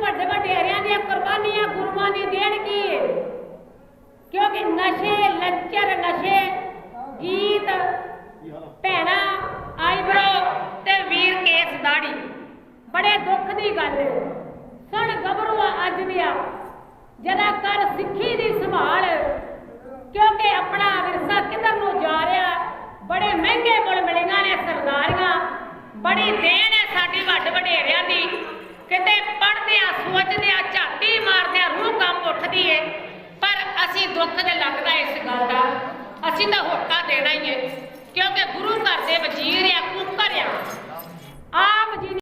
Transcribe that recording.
ਵੱਡੇ ਵਡੇਰਿਆਂ ਦੀਆਂ ਕੁਰਬਾਨੀਆਂ ਗੁਰੂਆਂ ਦੀ ਦੇਣ ਕੀ ਕਿਉਂਕਿ ਨਸ਼ੇ, ਲੱਚਰ, ਨਸ਼ੇ, ਗੀਤ, ਭੈਣਾ ਆਈਬਰੋ ਤੇ ਵੀਰ ਕੇਸ ਦਾੜੀ। ਬੜੇ ਦੁੱਖ ਦੀ ਗੱਲ ਹੈ ਸੁਣ ਗੱਭਰੂਆ ਅੱਜ ਦੀਆਂ, ਜਦਾ ਕਰ ਸਿੱਖੀ ਦੀ ਸੰਭਾਲ। ਕਿਉਂਕਿ ਆਪਣਾ ਵਿਰਸਾ ਕਿਧਰ ਨੂੰ ਜਾ ਰਿਹਾ? ਬੜੇ ਮਹਿੰਗੇ ਮੁੱਲ ਮਿਲੀਆਂ ਨੇ ਸਰਦਾਰੀਆਂ। ਬੜੀ ਦੇਣ ਹੈ ਸਾਡੀ ਵੱਡ ਵਡੇਰਿਆਂ ਕਹਿੰਦੇ ਪੜਦੇ ਆ ਸੋਚਦੇ ਆ ਝਾਤੀ ਮਾਰਦੇ ਆ ਰੂਹ ਕੰਮ ਉੱਠਦੀ ਏ। ਪਰ ਅਸੀਂ ਦੁੱਖ ਦੇ ਲੱਗਦਾ ਇਸ ਗੱਲ ਦਾ। ਅਸੀਂ ਤਾਂ ਹੋਕਾ ਦੇਣਾ ਹੀ ਏ। ਕਿਉਂਕਿ ਗੁਰੂ ਘਰ ਦੇ ਵਜ਼ੀਰ